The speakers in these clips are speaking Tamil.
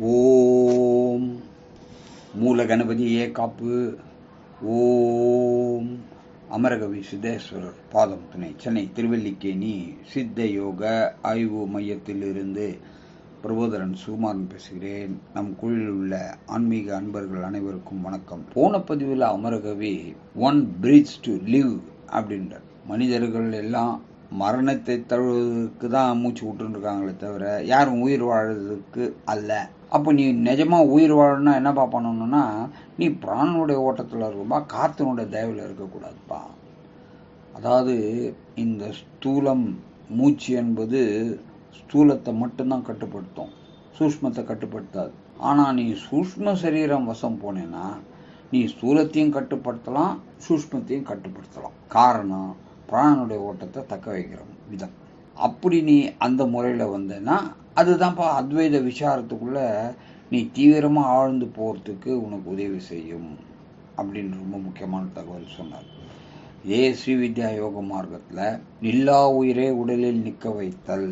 ஓம். மூல கணபதியே காப்பு. ஓம். அமரகவி சித்தேஸ்வரர் பாதம் துணை சென்னை திருவல்லிக்கேணி சித்த யோக ஆய்வு மையத்திலிருந்து பிரபோதரன் சுகுமாரன் பேசுகிறேன். நம் குழுவில் உள்ள ஆன்மீக அன்பர்கள் அனைவருக்கும் வணக்கம். போன பதிவில் Amarakavi one bridge to live அப்படின்றார் மனிதர்கள் எல்லாம் மரணத்தை தழுவதற்கு தான் மூச்சு விட்டுருக்காங்களே தவிர யாரும் உயிர் வாழறதுக்கு அல்ல. அப்போ நீ நிஜமாக உயிர் வாழணும்னா என்னப்பா பண்ணணும்னா நீ பிராணனுடைய ஓட்டத்தில் இருக்கும்பா காத்தினுடைய தயவில் இருக்கக்கூடாதுப்பா. அதாவது இந்த ஸ்தூலம் மூச்சு என்பது ஸ்தூலத்தை மட்டும்தான் கட்டுப்படுத்தும். சூஷ்மத்தை கட்டுப்படுத்தாது. ஆனால் நீ சூஷ்ம சரீரம் வசம் போனேன்னா நீ ஸ்தூலத்தையும் கட்டுப்படுத்தலாம் சூஷ்மத்தையும் கட்டுப்படுத்தலாம். காரணம் பிராணனுடைய ஓட்டத்தை தக்க வைக்கிற விதம் அப்படி நீ அந்த முறையில் வந்தேன்னா அதுதான்ப்பா அத்வைத விசாரத்துக்குள்ள நீ தீவிரமாக ஆழ்ந்து போகிறதுக்கு உனக்கு உதவி செய்யும் அப்படின்னு ரொம்ப முக்கியமான தகவல் சொன்னார். இதே ஸ்ரீவித்யா யோக மார்க்கத்தில் நில்லா உயிரே உடலில் நிற்க வைத்தல்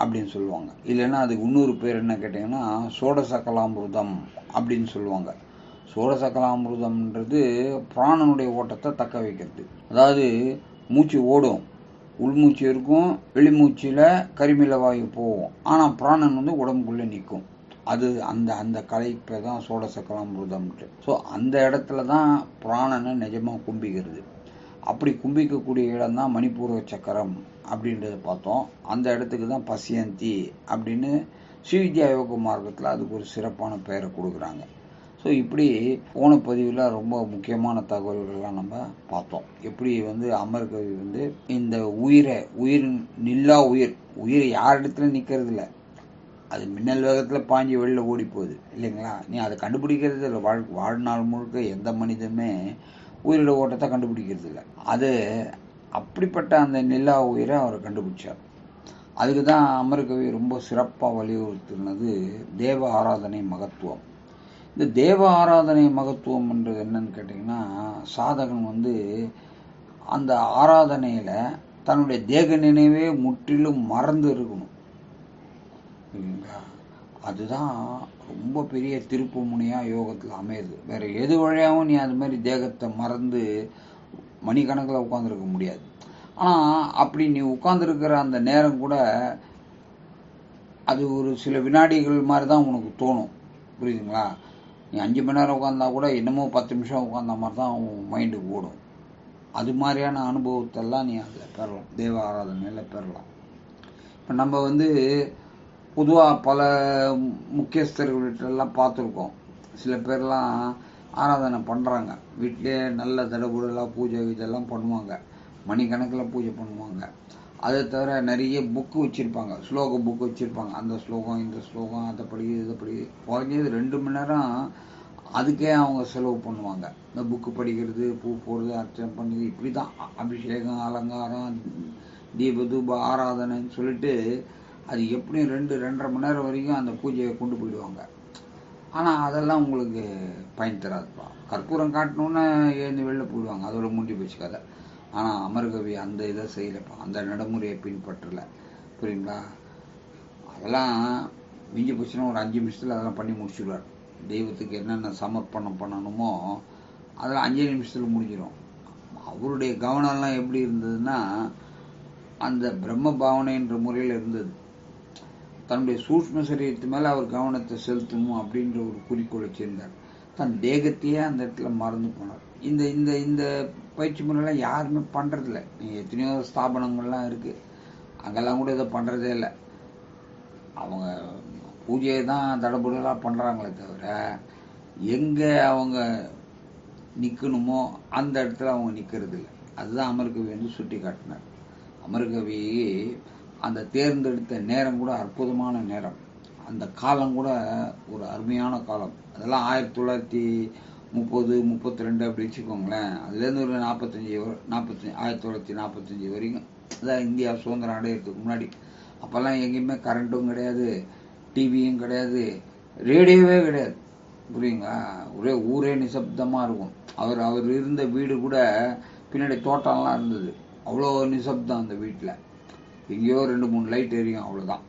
அப்படின்னு சொல்லுவாங்க. இல்லைன்னா அதுக்கு இன்னொரு பேர் என்ன கேட்டிங்கன்னா சோடசகலாமிருதம் அப்படின்னு சொல்லுவாங்க. சோடசகலாமிருதம்ன்றது பிராணனுடைய ஓட்டத்தை தக்க வைக்கிறது. அதாவது மூச்சு ஓடும். உள்மூச்சு இருக்கும் வெளிமூச்சில் கரிமில வாயு போகும். ஆனால் பிராணன் வந்து உடம்புக்குள்ளே நிற்கும். அது அந்த அந்த கலைப்பை தான் சோடசக்கலாமிருதம்ட்டு. ஸோ அந்த இடத்துல தான் பிராணனை நிஜமாக கும்பிக்கிறது. அப்படி கும்பிக்கக்கூடிய இடம் தான் மணிப்பூர்வ சக்கரம் அப்படின்றத பார்த்தோம். அந்த இடத்துக்கு தான் பசியந்தி அப்படின்னு ஸ்ரீவித்யா யோக மார்க்கத்தில் அதுக்கு ஒரு சிறப்பான பெயரை கொடுக்குறாங்க. ஸோ இப்படி போன பதிவில் ரொம்ப முக்கியமான தகவல்கள்லாம் நம்ம பார்த்தோம். எப்படி வந்து அமர்கவி வந்து இந்த உயிரை உயிர் நில்லா உயிர் உயிர் யார் இடத்துல நிற்கிறது இல்லை அது மின்னல் வேகத்தில் பாஞ்சு வெளியில் ஓடி போகுது இல்லைங்களா? நீ அதை கண்டுபிடிக்கிறது இல்லை. வாழ் வாழ்நாள் முழுக்க எந்த மனிதனுமே உயிரோட ஓட்டத்தை கண்டுபிடிக்கிறது இல்லை. அது அப்படிப்பட்ட அந்த நிலா உயிரை அவர் கண்டுபிடிச்சார். அதுக்கு தான் அமர்கவி ரொம்ப சிறப்பாக வலியுறுத்தினது தேவ ஆராதனை மகத்துவம். இந்த தேவ ஆராதனை மகத்துவம் என்றது என்னன்னு கேட்டிங்கன்னா சாதகன் வந்து அந்த ஆராதனையில் தன்னுடைய தேக நினைவே முற்றிலும் மறந்து இருக்கணும். இல்லைங்களா? அதுதான் ரொம்ப பெரிய திருப்பு முனையாக யோகத்தில் அமையுது. வேற எது வழியாகவும் நீ அது மாதிரி தேகத்தை மறந்து மணிக்கணக்கில் உட்காந்துருக்க முடியாது. ஆனால் அப்படி நீ உட்காந்துருக்கிற அந்த நேரம் கூட அது ஒரு சில வினாடிகள் மாதிரி தான் உனக்கு தோணும். புரியுதுங்களா? நீ அஞ்சு மணி நேரம் உட்காந்தா கூட இன்னமும் பத்து நிமிஷம் உட்காந்த மாதிரி தான் அவன் மைண்டுக்கு ஓடும். அது மாதிரியான அனுபவத்தெல்லாம் நீ அதில் பெறலாம். தேவ ஆராதனையில் பெறலாம். இப்போ நம்ம வந்து பொதுவாக பல முக்கியஸ்தர்கள்ட்டெல்லாம் பார்த்துருக்கோம். சில பேர்லாம் ஆராதனை பண்ணுறாங்க வீட்டிலே நல்ல தடபுடலாக பூஜை இதெல்லாம் பண்ணுவாங்க. மணிக்கணக்கில் பூஜை பண்ணுவாங்க. அதை தவிர நிறைய புக்கு வச்சுருப்பாங்க. ஸ்லோக புக்கு வச்சுருப்பாங்க. அந்த ஸ்லோகம் இந்த ஸ்லோகம் அதை படி இதை படி. குறைஞ்சது ரெண்டு மணி நேரம் அதுக்கே அவங்க செலவு பண்ணுவாங்க. இந்த புக்கு படிக்கிறது பூ போடுறது அர்ச்சனை பண்ணுறது இப்படி தான் அபிஷேகம் அலங்காரம் தீப தூப ஆராதனைன்னு சொல்லிட்டு அது எப்படியும் ரெண்டு ரெண்டரை மணி நேரம் வரைக்கும் அந்த பூஜையை கொண்டு போயிடுவாங்க. ஆனால் அதெல்லாம் உங்களுக்கு பயன் தராதுப்பா. கற்பூரம் காட்டணுன்னு எழுந்து வெளில போயிடுவாங்க. அதோட முண்டி போச்சு கதை. ஆனால் அமர்கவி அந்த இதை செய்யலைப்பா. அந்த நடைமுறையை பின்பற்றலை. புரியுங்களா? அதெல்லாம் மிஞ்சி போச்சுன்னா ஒரு அஞ்சு நிமிஷத்தில் அதெல்லாம் பண்ணி முடிச்சுடுவார். தெய்வத்துக்கு என்னென்ன சமர்ப்பணம் பண்ணணுமோ அதெல்லாம் அஞ்சு நிமிஷத்தில் முடிஞ்சிடும் அவருடைய கவனம்லாம் எப்படி இருந்ததுன்னா அந்த பிரம்ம பாவனைன்ற முறையில் இருந்தது. தன்னுடைய சூஷ்ம சரீரத்து மேலே அவர் கவனத்தை செலுத்தணும் அப்படின்ற ஒரு குறிக்கோள் வச்சிருந்தார் தன் தேகத்தையே அந்த இடத்துல மறந்து போனார். இந்த இந்த இந்த பயிற்சி முறையெல்லாம் யாருமே பண்ணுறதில்ல நீங்கள் எத்தனையோ ஸ்தாபனங்கள்லாம் இருக்குது அங்கெல்லாம் கூட இதை பண்ணுறதே இல்லை. அவங்க பூஜையை தான் தடபுடலாக பண்ணுறாங்களே தவிர எங்கே அவங்க நிற்கணுமோ அந்த இடத்துல அவங்க நிற்கிறதில்ல அதுதான் அமர்கவி வந்து சுட்டி காட்டினார் அமர்கவி அந்த தேர்ந்தெடுத்த நேரம் கூட அற்புதமான நேரம். அந்த காலம் கூட ஒரு அருமையான காலம். அதெல்லாம் ஆயிரத்தி தொள்ளாயிரத்தி முப்பது முப்பத்தி ரெண்டு அப்படி வச்சுக்கோங்களேன். அதுலேருந்து ஒரு நாற்பத்தஞ்சி நாற்பத்தஞ்சி ஆயிரத்தி தொள்ளாயிரத்தி நாற்பத்தஞ்சி வரைக்கும் அதான் இந்தியா சுதந்திரம் அடையிறதுக்கு முன்னாடி. அப்போல்லாம் எங்கேயுமே கரண்ட்டும் கிடையாது டிவியும் கிடையாது ரேடியோவே கிடையாது. புரியுங்களா? ஒரே ஊரே நிசப்தமாக இருக்கும். அவர் அவர் இருந்த வீடு கூட பின்னாடி தோட்டம்லாம் இருந்தது. அவ்வளோ நிசப்தம் அந்த வீட்டில். எங்கேயோ ரெண்டு மூணு லைட் எரியும் அவ்வளோதான்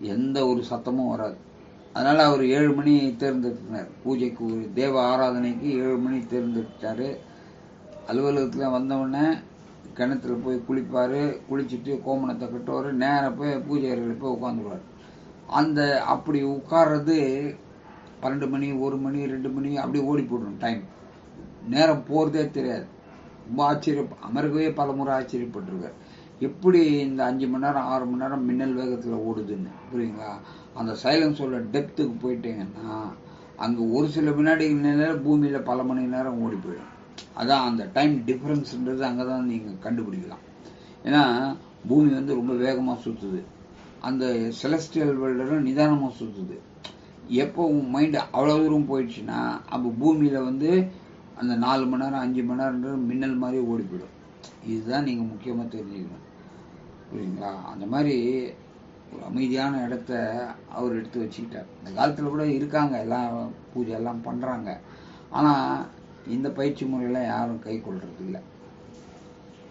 எந்த ஒரு சத்தமும் வராது. அதனால அவர் ஏழு மணி தேர்ந்தெடுத்தினார். பூஜைக்கு தேவ ஆராதனைக்கு ஏழு மணி தேர்ந்தெடுத்தார் அலுவலகத்தில் வந்தவுடனே கிணத்துல போய் குளிப்பார் குளிச்சுட்டு கோமணத்தை கட்டுவார் நேராக போய் பூஜை அறையில் போய் உட்காந்துருவார். அந்த அப்படி உட்கார்றது பன்னெண்டு மணி ஒரு மணி ரெண்டு மணி அப்படி ஓடி போடணும் டைம் நேரம் போகிறதே தெரியாது. ரொம்ப ஆச்சரிய அமர்கவே பல முறை ஆச்சரியப்பட்டிருக்கார். எப்படி இந்த அஞ்சு மணி நேரம் ஆறு மணி நேரம் மின்னல் வேகத்தில் ஓடுதுன்னு புரியுங்களா அந்த சைலன்ஸோட டெப்த்துக்கு போயிட்டீங்கன்னா அங்கே ஒரு சில வினாடி நேரம் பூமியில் பல மணி நேரம் ஓடி போயிடும். அதான் அந்த டைம் டிஃப்ரென்ஸ்ன்றது அங்கே தான் நீங்கள் கண்டுபிடிக்கலாம். ஏன்னா பூமி வந்து ரொம்ப வேகமாக சுற்றுது அந்த செலஸ்டியல் வேர்ல்டெல்லாம் நிதானமாக சுற்றுது எப்போ உன் மைண்டு அவ்வளோ தூரம் போயிடுச்சுன்னா அப்போ பூமியில் வந்து அந்த நாலு மணி நேரம் அஞ்சு மணி நேரம்ன்றது மின்னல் மாதிரி ஓடி போயிடும். இதுதான் நீங்கள் முக்கியமாக தெரிஞ்சுக்கணும். புரியுங்களா அந்த மாதிரி ஒரு அமைதியான இடத்த அவர் எடுத்து வச்சுக்கிட்டார். இந்த காலத்தில் கூட இருக்காங்க எல்லாம் பூஜை எல்லாம் பண்ணுறாங்க ஆனால் இந்த பயிற்சி முறையெல்லாம் யாரும் கை கொள்றது இல்லை.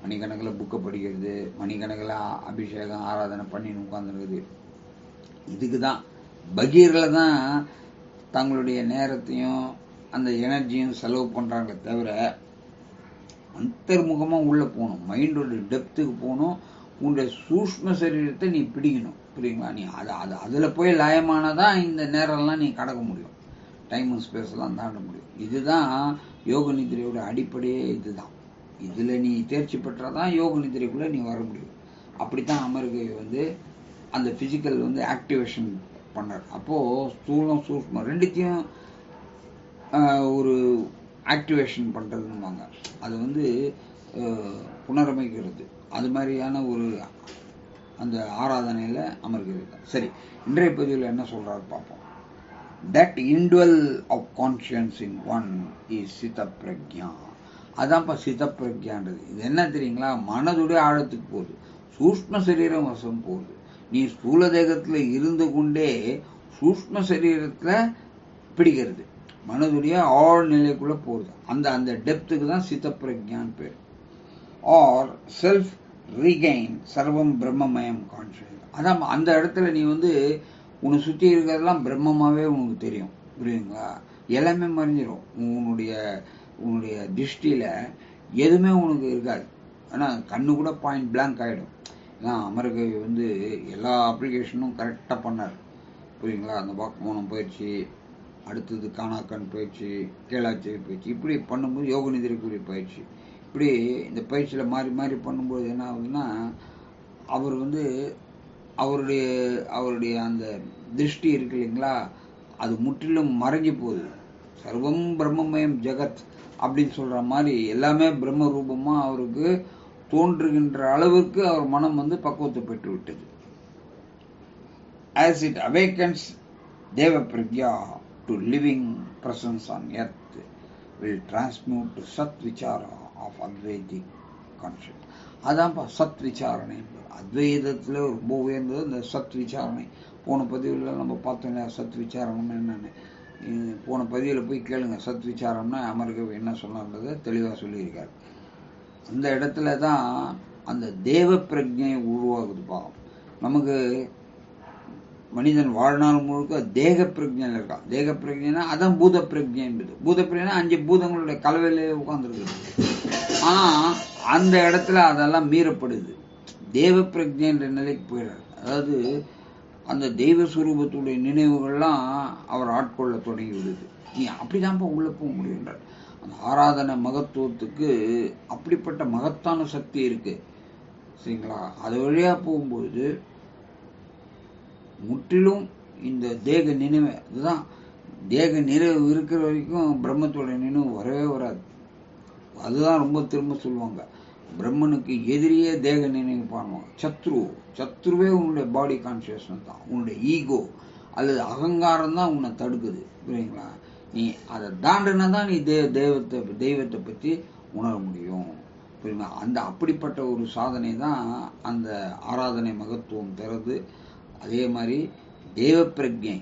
மணிக்கணக்கில் புக்கை படிக்கிறது மணிக்கணக்கில் அபிஷேகம் ஆராதனை பண்ணி உட்காந்துருக்குது இதுக்கு தான் பகீரில் தான் தங்களுடைய நேரத்தையும் அந்த எனர்ஜியும் செலவு பண்ணுறாங்களே தவிர அந்தர்முகமாக உள்ளே போகணும். மைண்டோட டெப்த்துக்கு போகணும். உன்னுடைய சூஷ்ம சரீரத்தை நீ பிடிக்கணும். புரியுங்களா நீ? அது அது அதில் போய் லயமானதான் இந்த நேரம்லாம் நீ கடக்க முடியும். டைம் ஸ்பேஸ்லாம் தாண்ட முடியும். இதுதான் யோக நிதிரையோட அடிப்படையே இதுதான். இதில் நீ தேர்ச்சி பெற்றாதான் யோக நிதிரைக்குள்ளே நீ வர முடியும். அப்படித்தான் அமெரிக்கை வந்து அந்த ஃபிசிக்கல் வந்து ஆக்டிவேஷன் பண்ணார். அப்போது ஸ்தூலம் சூஷ்மம் ரெண்டுத்தையும் ஒரு ஆக்டிவேஷன் பண்ணுறதுன்னுவாங்க அது வந்து புனரமைக்கிறது. அது மாதிரியான ஒரு அந்த ஆராதனையில் அமர்கிறது சரி இன்றைய பதிவில் என்ன சொல்கிறாரு பார்ப்போம். That indwell of conscience in one is Chitta Pragya அதான்ப்பா சித்த பிரக்யான்றது இது என்ன தெரியுங்களா? மனதுடைய ஆழத்துக்கு போகுது. சூஷ்ம சரீரம் வசம் போகுது. நீ ஸ்தூல தேகத்தில் இருந்து கொண்டே சூஷ்ம சரீரத்தில் பிடிக்கிறது. மனதுடைய ஆழ் நிலைக்குள்ள போகுது. அந்த அந்த டெப்த்துக்கு தான் சித்த பிரக்யான் பேர். ஆர் செல்ஃப் ரீகெயின் சர்வம் பிரம்மமயம் கான்ஷியஸ் அதான் அந்த இடத்துல நீ வந்து உன்னை சுற்றி இருக்கிறதெல்லாம் பிரம்மமாகவே உனக்கு தெரியும் புரியுங்களா எல்லாமே மறைஞ்சிடும் உன்னுடைய உன்னுடைய திருஷ்டியில் எதுவுமே உனக்கு இருக்காது. ஆனால் கண்ணு கூட பாயிண்ட் பிளாங்க் ஆகிடும் ஏன்னா அமரகவி வந்து எல்லா அப்ளிகேஷனும் கரெக்டாக பண்ணார். புரியுங்களா அந்த வாக்குமூலம் பயிற்சி அடுத்தது காணாக்கண் பயிற்சி கேளாச்சேரி பயிற்சி இப்படி பண்ணும்போது யோக நிதிரைக்குரிய பயிற்சி. இப்படி இந்த பயிற்சியில் மாறி மாறி பண்ணும்போது என்ன ஆகுதுன்னா அவர் வந்து அவருடைய அவருடைய அந்த திருஷ்டி இருக்கு இல்லைங்களா அது முற்றிலும் மறைஞ்சு போகுது. சர்வம் பிரம்மமயம் ஜெகத் அப்படின்னு சொல்கிற மாதிரி எல்லாமே பிரம்ம ரூபமாக அவருக்கு தோன்றுகின்ற அளவுக்கு அவர் மனம் வந்து பக்குவத்தை பெற்று விட்டது. As it awakens Deva Pragya to living presence on earth will transmute Sat Vichara of அத்வைதிக் concept அதான்ப்பா சத் விசாரணை என்பது. அத்வைதத்தில் ரொம்ப உயர்ந்தது இந்த சத் விசாரணை போன பதிவில் நம்ம பார்த்தோம் இல்லையா சத் விசாரணம் என்னென்னு போன பதிவில் போய் கேளுங்க சத் விசாரம்னா அமெரிக்க என்ன சொன்னார்ன்றதை தெளிவாக சொல்லியிருக்காரு. அந்த இடத்துல தான் அந்த தேவ பிரஜை உருவாகுது பாவம். நமக்கு மனிதன் வாழ்நாள் முழுக்க தேக பிரஜையில் இருக்கான். தேக பிரஜைனா அதான் பூத பிரஜை என்பது. பூத பிரஜைனா அஞ்சு பூதங்களுடைய கலவையிலே உட்காந்துருக்குது ஆனா அந்த இடத்துல அதெல்லாம் மீறப்படுது. தேவ பிரஜை என்ற நிலைக்கு போயிடுறார் அதாவது அந்த தெய்வ சுரூபத்துடைய நினைவுகள்லாம் அவர் ஆட்கொள்ள தொடங்கி விடுது நீ அப்படிதான்ப்பா உள்ள போக முடியுன்றார் அந்த ஆராதனை மகத்துவத்துக்கு அப்படிப்பட்ட மகத்தான சக்தி இருக்கு. சரிங்களா? அது வழியாக போகும்போது முற்றிலும் இந்த தேக நினைவு அதுதான் தேக நினைவு இருக்கிற வரைக்கும் பிரம்மத்தோட நினைவு வரவே வராது. அதுதான் ரொம்ப திரும்ப சொல்லுவாங்க. பிரம்மனுக்கு எதிரியே தேக நினைவு பண்ணுவாங்க. சத்ரு சத்ருவே உன்னுடைய பாடி கான்சியஸ்னஸ் தான். உன்னுடைய ஈகோ அல்லது அகங்காரம் தான் உன்னை தடுக்குது. புரியுங்களா நீ அதை தாண்டினா தான் நீ தே தெய்வத்தை தெய்வத்தை பற்றி உணர முடியும். புரியுமா அந்த அப்படிப்பட்ட ஒரு சாதனை தான் அந்த ஆராதனை மகத்துவம் தருது. அதே மாதிரி தேவ பிரஜை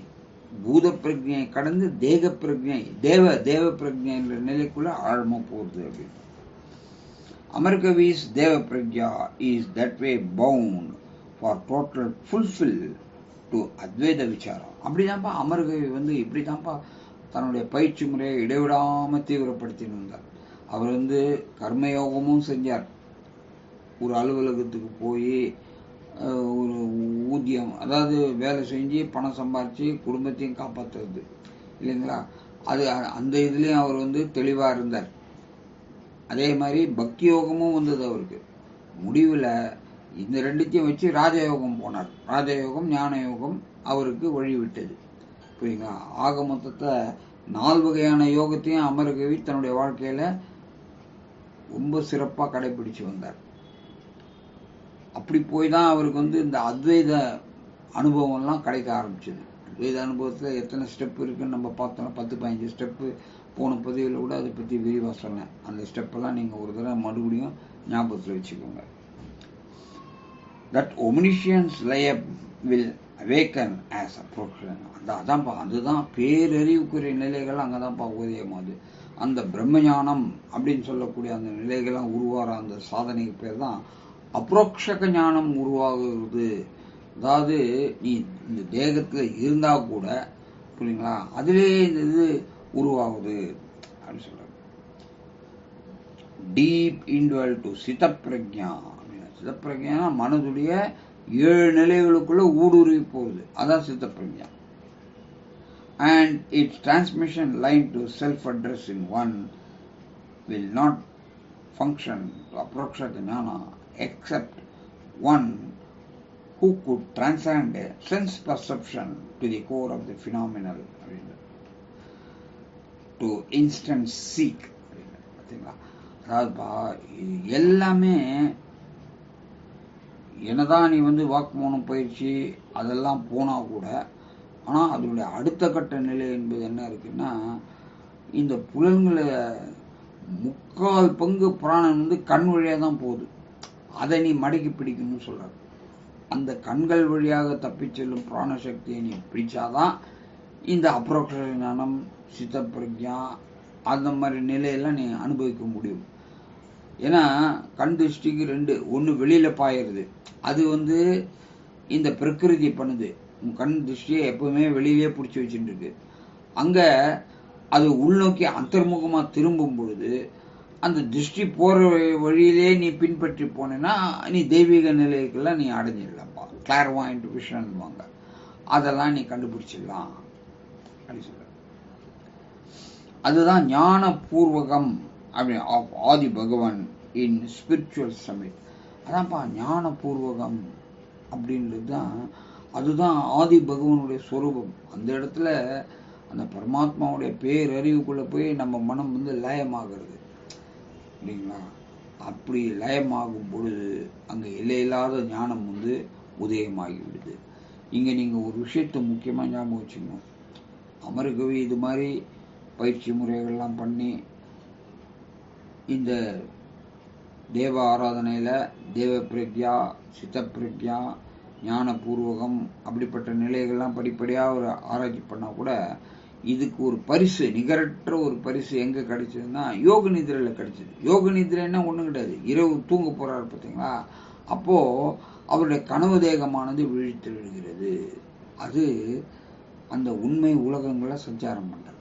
பூத பிரஜையை கடந்து தேக பிரஜை தேவ தேவ பிரஜைன்ற நிலைக்குள்ள ஆழமா போகுது அப்படின்னு Amarkavi's Deva Praja is that way bound for total fulfil to Advaita விசாரம். அப்படிதான்ப்பா அமர்கவி வந்து இப்படிதான்ப்பா தன்னுடைய பயிற்சி முறையை இடைவிடாமல் தீவிரப்படுத்தின்னு வந்தார். அவர் வந்து கர்மயோகமும் செஞ்சார். ஒரு அலுவலகத்துக்கு போய் ஒரு ஊதியம் அதாவது வேலை செஞ்சு பணம் சம்பாரித்து குடும்பத்தையும் காப்பாற்றுறது இல்லைங்களா? அது அந்த இதுலேயும் அவர் வந்து தெளிவாக இருந்தார். அதே மாதிரி பக்தி யோகமும் வந்தது அவருக்கு. முடிவில் இந்த ரெண்டுத்தையும் வச்சு ராஜயோகம் போனார். ராஜயோகம் ஞான யோகம் அவருக்கு வழி விட்டது புரியுங்களா ஆக மொத்தத்தை நாலு வகையான யோகத்தையும் அமரகவி தன்னுடைய வாழ்க்கையில் ரொம்ப சிறப்பாக கடைபிடிச்சு வந்தார். அப்படி போய் தான் அவருக்கு வந்து இந்த அத்வைத அனுபவம்லாம் கிடைக்க ஆரம்பிச்சது. அத்வைத அனுபவத்தில் எத்தனை ஸ்டெப் இருக்குன்னு நம்ம பார்த்தோம்னா பத்து பதினஞ்சு ஸ்டெப்பு போன பதிவில் கூட அதை பற்றி விரிவாக சொன்னேன். அந்த ஸ்டெப்பெல்லாம் நீங்கள் ஒரு தடவை மறுபடியும் ஞாபகத்தில் வச்சுக்கோங்க. That omniscience life will awaken as அப்ரோக்ஷன் அந்த அதான்ப்பா அதுதான் பேரறிவுக்குரிய நிலைகள் அங்கே தான்ப்பா உதயமாகுது அந்த பிரம்மஞானம் அப்படின்னு சொல்லக்கூடிய அந்த நிலைகள்லாம் உருவாகிற அந்த சாதனைக்கு பேர் தான் அப்ரோக்ஷக ஞானம் உருவாகிறது அதாவது நீ இந்த தேகத்தில் இருந்தால் கூட புரியுங்களா? அதிலே இந்த இது உருவாகுது அப்படின்னு சொல்கிறாங்க டீப் இன்வெல் டு சித்தப்பிரஜா சிதப்பிரஜா மனதுடைய ஏழு நிலைகளுக்குள்ள ஊடுருவி போகுது. அதான் Chittapraja and it's transmission line to self address in one will not function அப்ரோக்ஷக ஞானம் except one who could transcend sense perception to the core of the phenomenal அப்படின்னு டு இன்ஸ்டன்ட் சீக் பார்த்தீங்களா அதாவதுப்பா எல்லாமே என்னதான் நீ வந்து வாக்குமூலம் பயிற்சி அதெல்லாம் போனால் கூட ஆனால் அதனுடைய அடுத்த கட்ட நிலை என்பது என்ன இருக்குன்னா இந்த புலன்களை முக்கால் பங்கு புராணம் வந்து கண் வழியாக தான் போகுது. அதை நீ மடக்கி பிடிக்கணும்னு சொல்கிறார் அந்த கண்கள் வழியாக தப்பிச் செல்லும் பிராண சக்தியை நீ பிடிச்சாதான் இந்த அப்ரோக்ஷ ஞானம் சித்த பிரஜா அந்த மாதிரி நிலையெல்லாம் நீ அனுபவிக்க முடியும். ஏன்னா கண் திருஷ்டிக்கு ரெண்டு ஒன்று வெளியில் பாயிருது அது வந்து இந்த பிரகிருதி பண்ணுது. உன் கண் திருஷ்டியை எப்பவுமே வெளியிலே பிடிச்சி வச்சுட்டு இருக்கு. அங்கே அது உள்நோக்கி அந்தர்முகமாக திரும்பும் பொழுது அந்த திருஷ்டி போகிற வழியிலே நீ பின்பற்றி போனேன்னா நீ தெய்வீக நிலைக்கெல்லாம் நீ அடைஞ்சிடலாம்ப்பா. கிளார் விஷன்வாங்க அதெல்லாம் நீ கண்டுபிடிச்சிடலாம். அப்படி சொல்ற அதுதான் ஞான பூர்வகம் அப்படி ஆதி பகவான் இன் ஸ்பிரிச்சுவல் சமிட் அதான்ப்பா ஞான பூர்வகம் அப்படின்றது தான் அதுதான் ஆதி பகவானுடைய சொரூபம். அந்த இடத்துல அந்த பரமாத்மாவுடைய பேரறிவுக்குள்ளே போய் நம்ம மனம் வந்து லயமாகிறது. இல்லைங்களா அப்படி லயமாகும் பொழுது அங்கே எல்லையில்லாத ஞானம் வந்து உதயமாகிவிடுது. இங்கே நீங்கள் ஒரு விஷயத்தை முக்கியமாக ஞாபகம் வச்சுக்கணும். அமரகவி இது மாதிரி பயிற்சி முறைகள்லாம் பண்ணி இந்த தேவ ஆராதனையில் தேவ பிரக்யா சித்த பிரக்யா ஞான பூர்வகம் அப்படிப்பட்ட நிலைகள்லாம் படிப்படியாக ஒரு ஆராய்ச்சி பண்ணால் கூட இதுக்கு ஒரு பரிசு நிகரற்ற ஒரு பரிசு எங்கே கிடைச்சதுன்னா யோக நிதிரையில் கிடைச்சது. யோக நிதிரைன்னா ஒன்றும் கிடையாது. இரவு தூங்க போகிறாரு பார்த்தீங்களா அப்போது அவருடைய கனவு தேகமானது விழித்து விழுகிறது அது அந்த உண்மை உலகங்களை சஞ்சாரம் பண்ணுறது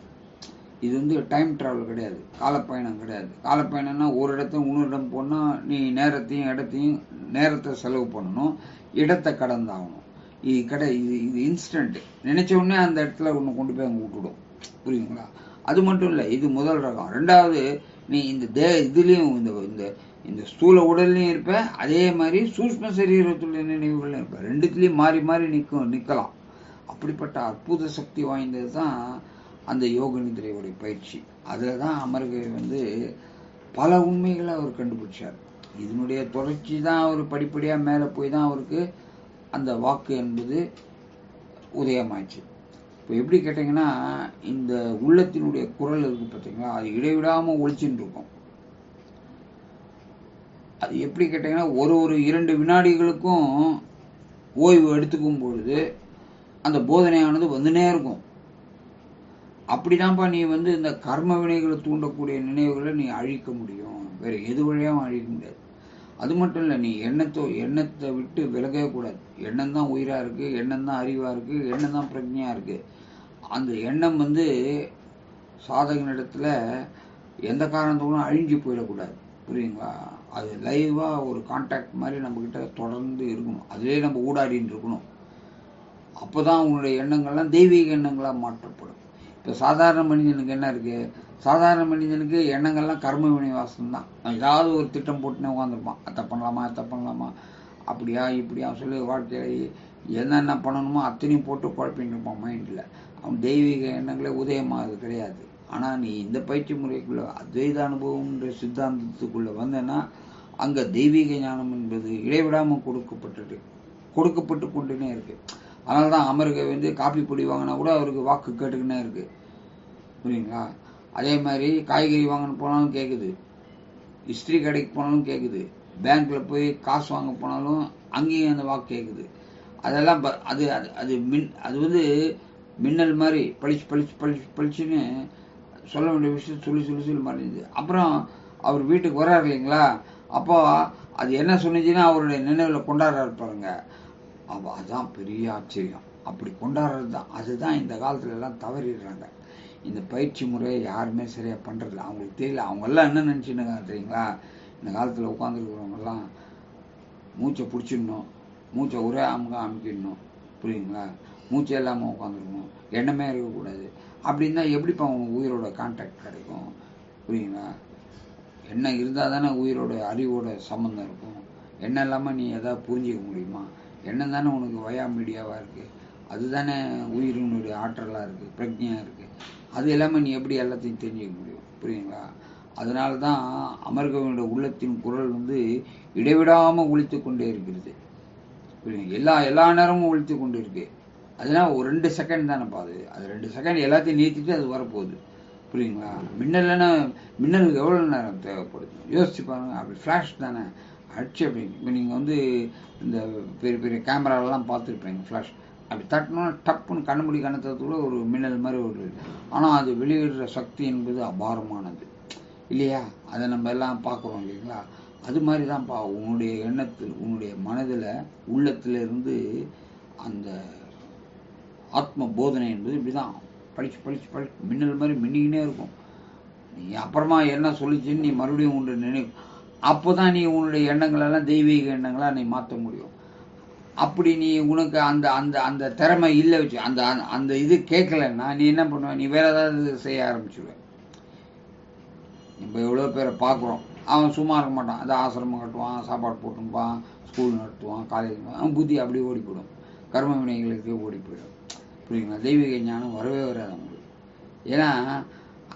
இது வந்து டைம் ட்ராவல் கிடையாது. காலப்பயணம் கிடையாது. காலப்பயணம்னா ஒரு இடத்த இன்னொரு இடம் போனால் நீ நேரத்தையும் இடத்தையும் நேரத்தை செலவு பண்ணணும். இடத்தை கடந்தாகணும். கடை இது இது இன்ஸ்டன்ட் நினைச்ச உடனே அந்த இடத்துல ஒன்று கொண்டு போய் அங்கே விட்டுடும். புரியுதுங்களா? அது மட்டும் இல்லை இது முதல் ரகம். ரெண்டாவது நீ இந்த தே இதுலேயும் இந்த இந்த இந்த ஸ்தூல உடல்லையும் இருப்ப அதே மாதிரி சூஷ்ம சரீரத்துள்ள நினைவுகள்லையும் இருப்ப. ரெண்டுத்துலேயும் மாறி மாறி நிற்கும் நிற்கலாம் அப்படிப்பட்ட அற்புத சக்தி வாய்ந்தது தான் அந்த யோக நிதிரையுடைய பயிற்சி. அதில் தான் அமர்கவி வந்து பல உண்மைகளை அவர் கண்டுபிடிச்சார். இதனுடைய தொடர்ச்சி தான் அவர் படிப்படியாக மேலே போய் தான் அவருக்கு அந்த வாக்கு என்பது உதயமாச்சு இப்போ எப்படி கேட்டிங்கன்னா இந்த உள்ளத்தினுடைய குரல் இருக்கு பார்த்தீங்களா? அது இடைவிடாமல் ஒழிச்சுட்டு இருக்கும் அது எப்படி கேட்டிங்கன்னா ஒரு ஒரு இரண்டு வினாடிகளுக்கும் ஓய்வு எடுத்துக்கும் பொழுது அந்த போதனையானது வந்துனே இருக்கும். அப்படிதான்ப்பா நீ வந்து இந்த கர்ம வினைகளை தூண்டக்கூடிய நினைவுகளை நீ அழிக்க முடியும். வேறு எது வழியாகவும் அழிக்க முடியாது. அது மட்டும் இல்லை நீ எண்ணத்தோ எண்ணத்தை விட்டு விலகவே கூடாது. எண்ணம் தான் உயிராக இருக்குது எண்ணம் தான் அறிவாக இருக்குது எண்ணம் தான் பிரஜையாக இருக்குது அந்த எண்ணம் வந்து சாதகனிடத்தில் எந்த காரணத்தோடும் அழிஞ்சு போயிடக்கூடாது. புரியுங்களா அது லைவாக ஒரு கான்டாக்ட் மாதிரி நம்மக்கிட்ட தொடர்ந்து இருக்கணும். அதிலே நம்ம ஊடாடின்னு இருக்கணும். அப்போ தான் உங்களுடைய எண்ணங்கள்லாம் தெய்வீக எண்ணங்களாக மாற்றப்படும். இப்போ சாதாரண மனிதனுக்கு என்ன இருக்குது சாதாரண மனிதனுக்கு எண்ணங்கள்லாம் கர்ம வினைவாசம் தான் ஏதாவது ஒரு திட்டம் போட்டுனே உட்காந்துருப்பான் அதை பண்ணலாமா அதை பண்ணலாமா? அப்படியா இப்படியா சொல்லி வாழ்க்கையில் என்னென்ன பண்ணணுமோ அத்தனையும் போட்டு குழப்பின்னு இருப்பான் மைண்டில் அவன் தெய்வீக எண்ணங்களே உதயமாகிறது கிடையாது. ஆனால் நீ இந்த பயிற்சி முறைக்குள்ளே அத்வைத அனுபவம்ன்ற சித்தாந்தத்துக்குள்ளே வந்தேன்னா அங்கே தெய்வீக ஞானம் என்பது இடைவிடாமல் கொடுக்கப்பட்டது கொடுக்கப்பட்டு கொண்டுனே இருக்கு. அதனால தான் அமெரிக்கா வந்து காப்பி பொடி வாங்கினா கூட அவருக்கு வாக்கு கேட்டுக்கினே இருக்கு. புரியுங்களா? அதே மாதிரி காய்கறி வாங்கின போனாலும் கேட்குது இஸ்திரி கடைக்கு போனாலும் கேட்குது பேங்க்ல போய் காசு வாங்க போனாலும் அங்கேயும் அந்த வாக்கு கேட்குது அதெல்லாம் ப- அது அது அது மின் அது வந்து மின்னல் மாதிரி பளிச்சு பளிச்சு பளிச்சு பளிச்சுன்னு சொல்ல வேண்டிய விஷயம் சொல்லி சொல்லி சொல்லி மாட்டேங்குது. அப்புறம் அவர் வீட்டுக்கு வர்றாரு இல்லைங்களா? அப்போ அது என்ன சொன்னிச்சுன்னா அவருடைய நினைவில் கொண்டாடுறாரு பாருங்க. அப்போ அதுதான் பெரிய ஆச்சரியம். அப்படி கொண்டாடுறது தான். அதுதான் இந்த காலத்துல எல்லாம் தவறிடுறாங்க. இந்த பயிற்சி முறையை யாருமே சரியா பண்ணுறதில்ல அவங்களுக்கு தெரியல. அவங்கெல்லாம் என்ன நினச்சின்னு தெரியுங்களா? இந்த காலத்தில் உட்காந்துருக்கிறவங்கெல்லாம் மூச்சை பிடிச்சிடணும். மூச்சை ஒரே அமுக அமுக்கிடணும். புரியுங்களா மூச்சே இல்லாமல் உட்காந்துருக்கணும் எண்ணமே இருக்கக்கூடாது. அப்படின்னா எப்படிப்பா அவங்க உயிரோட கான்டாக்ட் கிடைக்கும் புரியுங்களா எண்ணம் இருந்தால் தானே உயிரோட அறிவோட சம்மந்தம் இருக்கும். எண்ணம் இல்லாமல் நீ எதாவது புரிஞ்சிக்க முடியுமா? எண்ணம் தானே உனக்கு வயா மீடியாவாக இருக்குது அதுதானே உயிரினுடைய ஆற்றலாக இருக்குது பிரஜையாக இருக்குது அது இல்லாமல் நீ எப்படி எல்லாத்தையும் தெரிஞ்சுக்க முடியும்? புரியுங்களா அதனால தான் அமர்கவனுடைய உள்ளத்தின் குரல் வந்து இடைவிடாமல் ஒழித்து கொண்டே இருக்கிறது. எல்லா எல்லா நேரமும் ஒழித்து கொண்டு இருக்கு. அதனால ஒரு ரெண்டு செகண்ட் தானேப்பா அது. அது ரெண்டு செகண்ட் எல்லாத்தையும் நீத்திட்டு அது வரப்போகுது. புரியுங்களா மின்னல்னா மின்னலுக்கு எவ்வளோ நேரம் தேவைப்படுது? யோசிச்சு பாருங்க. அப்படி ஃப்ளாஷ் தானே. அடிச்சு அப்படி இப்போ நீங்கள் வந்து இந்த பெரிய பெரிய கேமராலெலாம் பார்த்துருப்பீங்க ஃப்ளாஷ் அப்படி தட்டினோன்னா டப்புன்னு கண்ணுமுடி கூட ஒரு மின்னல் மாதிரி ஒரு ஆனால் அது வெளியிடுற சக்தி என்பது அபாரமானது. இல்லையா? அதை நம்ம எல்லாம் பார்க்குறோம் இல்லைங்களா? அது மாதிரி தான்ப்பா உன்னுடைய எண்ணத்தில் உன்னுடைய மனதில் உள்ளத்தில் இருந்து அந்த ஆத்ம போதனை என்பது இப்படி தான் படித்து படித்து படிச்சு மின்னல் மாதிரி மின்னிக்கினே இருக்கும். நீ அப்புறமா என்ன சொல்லிச்சுன்னு நீ மறுபடியும் உன்னை நினைவு அப்போதான் நீ உன்னுடைய எண்ணங்களெல்லாம் தெய்வீக எண்ணங்களாக நீ மாற்ற முடியும். அப்படி நீ உனக்கு அந்த அந்த அந்த திறமை இல்லை வச்சு அந்த அந்த- அந்த இது கேட்கலன்னா நீ என்ன பண்ணுவ? நீ வேறு ஏதாவது செய்ய ஆரம்பிச்சுடுவேன் இப்போ எவ்வளோ பேரை பார்க்குறோம். அவன் சும்மா இருக்க மாட்டான். அதை ஆசிரமம் கட்டுவான் சாப்பாடு போட்டுப்பான் ஸ்கூல் நடத்துவான் காலேஜ் அவன் புத்தி அப்படியே ஓடி போயிடும் கர்ம வினைகளுக்கு ஓடி போயிடும் புரியுங்களா தெய்வீக ஞானம் வரவே வராது அவங்களுக்கு. ஏன்னா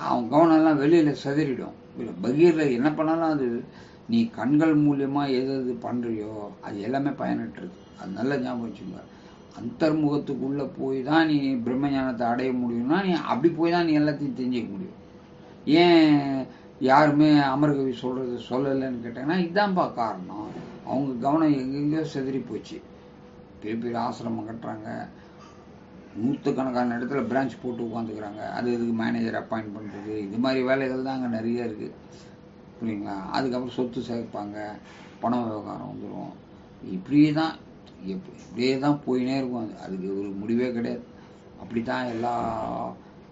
அவன் கவனம்லாம் வெளியில் சிதறிடும். பகீரில் என்ன பண்ணாலும் அது நீ கண்கள் மூலியமாக எது எது பண்ணுறியோ அது எல்லாமே பயனற்றது. அது நல்ல ஞாபகம் வச்சுங்க அந்தர்முகத்துக்குள்ளே போய் தான் நீ பிரம்ம ஞானத்தை அடைய முடியும்னா நீ அப்படி போய் தான் நீ எல்லாத்தையும் தெரிஞ்சிக்க முடியும். ஏன் யாருமே அமர்கவி சொல்றது சொல்லலைன்னு கேட்டாங்கன்னா இதான்ப்பா காரணம். அவங்க கவனம் எங்கெங்கேயோ சிதறி போச்சு. பெரிய பெரிய ஆசிரமம் கட்டுறாங்க. நூற்றுக்கணக்கான இடத்துல பிரான்ச் போட்டு உட்காந்துக்கிறாங்க. அது இதுக்கு மேனேஜர் அப்பாயிண்ட் பண்ணுறது இது மாதிரி வேலைகள் தான் அங்கே நிறைய இருக்குது புரியுங்களா? அதுக்கப்புறம் சொத்து சேர்ப்பாங்க. பண விவகாரம் வந்துடும் இப்படியே தான் எப்- இப்படியே தான் போயினே இருக்கும். அது அதுக்கு ஒரு முடிவே கிடையாது. அப்படி தான் எல்லா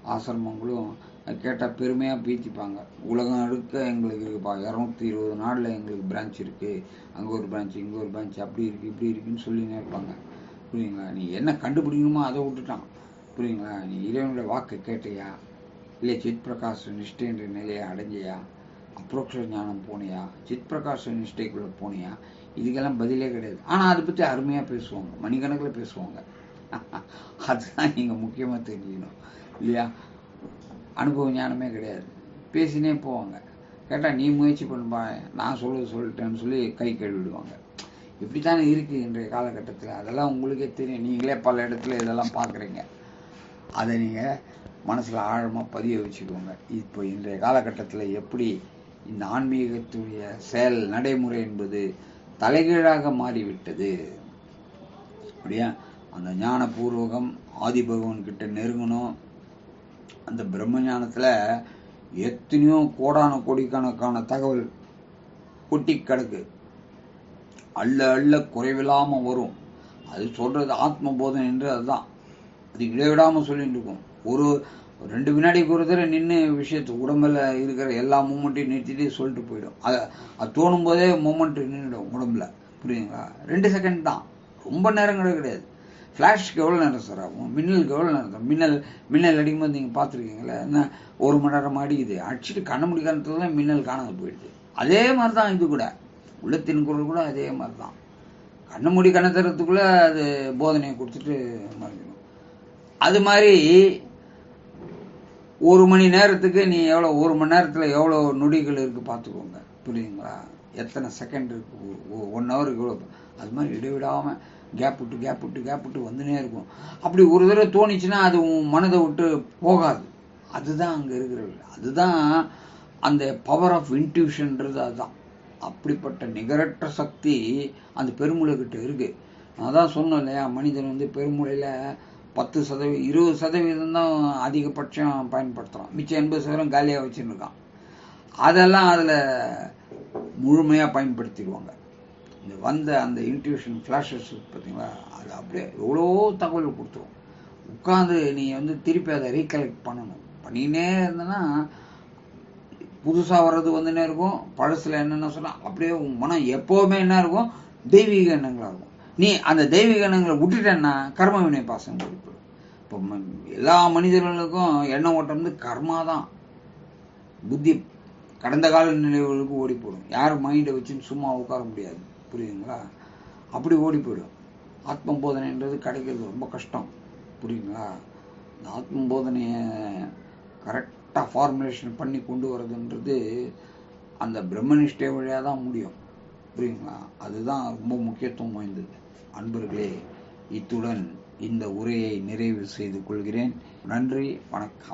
ஆசிரமங்களும் கேட்டால் பெருமையாக பீத்திப்பாங்க. உலகம் அடுக்க எங்களுக்கு இருக்குப்பா. இரநூத்தி இருபது நாளில் எங்களுக்கு பிரான்ச் இருக்குது அங்கே ஒரு பிரான்ச் இங்கே ஒரு பிரான்ச் அப்படி இருக்குது இப்படி இருக்குன்னு சொல்லினே இருப்பாங்க புரியுங்களா நீ என்ன கண்டுபிடிக்கணுமோ அதை விட்டுட்டான். புரியுங்களா நீ இறைவனுடைய வாக்கை கேட்டியா? இல்லை சித் பிரகாஷ் நிஷ்டைன்ற நிலையை அடைஞ்சியா? அப்ரோக்ஷ ஞானம் போனியா? சித் பிரகாஷ நிஷ்டைக்குள்ளே போனியா? இதுக்கெல்லாம் பதிலே கிடையாது. ஆனால் அதை பற்றி அருமையாக பேசுவாங்க. மணிக்கணக்கில் பேசுவாங்க. அதுதான் நீங்கள் முக்கியமாக தெரிஞ்சுக்கணும். இல்லையா? அனுபவ ஞானமே கிடையாது. பேசினே போவாங்க. கேட்டால் நீ முயற்சி பண்ணுப்பா. நான் சொல்ல சொல்லிட்டேன்னு சொல்லி கை கழுவிடுவாங்க. இப்படித்தானே இருக்குது இன்றைய காலகட்டத்தில். அதெல்லாம் உங்களுக்கே தெரியும். நீங்களே பல இடத்துல இதெல்லாம் பார்க்குறீங்க அதை நீங்கள் மனசில் ஆழமாக பதிய வச்சுக்கோங்க. இப்போ இன்றைய காலகட்டத்தில் எப்படி இந்த ஆன்மீகத்துடைய செயல் நடைமுறை என்பது தலைகீழாக மாறிவிட்டது. அப்படியா? அந்த ஞானபூர்வகம் ஆதிபகவன்கிட்ட நெருங்கணும். அந்த பிரம்மஞானத்தில் எத்தனையோ கோடான கோடிக்கணக்கான தகவல் கொட்டி கிடக்கு. அள்ள அள்ள குறைவில்லாமல் வரும். அது சொல்கிறது ஆத்ம போதனை என்று அதுதான். அது இடைவிடாமல் சொல்லிட்டு இருக்கும். ஒரு ரெண்டு வினாடிக்கு ஒரு தடவை நின்று விஷயத்து உடம்புல இருக்கிற எல்லா மூமெண்ட்டையும் நிறுத்திட்டு சொல்லிட்டு போயிடும். அதை அது தோணும் போதே மூமெண்ட் நின்றுடும் உடம்புல. புரியுதுங்களா? ரெண்டு செகண்ட் தான். ரொம்ப நேரம் கிடையாது. ஃப்ளாஷ்க்கு எவ்வளோ நேரம் சார் ஆகும்? மின்னலுக்கு எவ்வளோ நேரம் மின்னல் மின்னல் அடிக்கும்போது நீங்கள் பார்த்துருக்கீங்களா? என்ன ஒரு மணி நேரம் அடிக்குது. அடிச்சுட்டு கண்ண முடிக்கிறதுல தான் மின்னல் காணாமல் போயிடுது. அதே மாதிரி தான் இது கூட. உள்ளத்தின் குரல் கூட அதே மாதிரி தான் கண்ண மூடி கண்ண தரத்துக்குள்ளே அது போதனையை கொடுத்துட்டு மறைஞ்சிடும். அது மாதிரி ஒரு மணி நேரத்துக்கு நீ எவ்வளோ ஒரு மணி நேரத்தில் எவ்வளோ நொடிகள் இருக்குது பார்த்துக்கோங்க. புரியுதுங்களா? எத்தனை செகண்ட் இருக்குது ஒன் ஹவருக்கு எவ்வளோ அது மாதிரி இடைவிடாமல் கேப் விட்டு கேப் விட்டு கேப் விட்டு வந்துனே இருக்கும். அப்படி ஒரு தடவை தோணிச்சுன்னா அது உன் மனதை விட்டு போகாது. அதுதான் அங்கே இருக்கிறது அதுதான் அந்த பவர் ஆஃப் இன்ட்யூஷன்றது அதுதான். அப்படிப்பட்ட நிகரற்ற சக்தி அந்த பெருமுளைக்கிட்ட இருக்கு. நான் தான் சொன்னேன் இல்லையா மனிதன் வந்து பெருமுளையில் பத்து சதவீதம் இருபது சதவீதம் தான் அதிகபட்சம் பயன்படுத்துகிறான் மிச்சம் எண்பது சதவீதம் காலியாக வச்சுருக்கான் அதெல்லாம் அதில் முழுமையாக பயன்படுத்திடுவாங்க. இந்த வந்த அந்த இன்ட்யூஷன் ஃப்ளாஷஸ் பார்த்தீங்களா அது அப்படியே எவ்வளோ தகவல் கொடுத்துரும். உட்காந்து நீ வந்து திருப்பி அதை ரீகலெக்ட் பண்ணணும். பண்ணினே இருந்தேன்னா புதுசாக வர்றது வந்துனே இருக்கும். பழசில் என்னென்ன சொன்னால் அப்படியே உன் மனம் எப்போவுமே என்ன இருக்கும்? தெய்வீக எண்ணங்களாக இருக்கும். நீ அந்த தெய்வீக எண்ணங்களை விட்டுட்டேன்னா கர்ம வினை பாசம் போயிடும் இப்போ எல்லா மனிதர்களுக்கும் எண்ணம் ஓட்டம் வந்து கர்மா தான். புத்தி கடந்த கால நினைவுகளுக்கு ஓடி போடும் யாரும் மைண்டை வச்சுன்னு சும்மா உட்கார முடியாது. புரியுதுங்களா? அப்படி ஓடி போயிடும். ஆத்ம போதனைன்றது கிடைக்கிறது ரொம்ப கஷ்டம். புரியுங்களா இந்த ஆத்ம போதனையை கரெக்டாக ஃபார்முலேஷன் பண்ணி கொண்டு வர்றதுன்றது அந்த பிரம்மனிஷ்டை வழியாக தான் முடியும். புரியுங்களா அதுதான் ரொம்ப முக்கியத்துவம் வாய்ந்தது. அன்பர்களே இத்துடன் இந்த உரையை நிறைவு செய்து கொள்கிறேன். நன்றி வணக்கம்.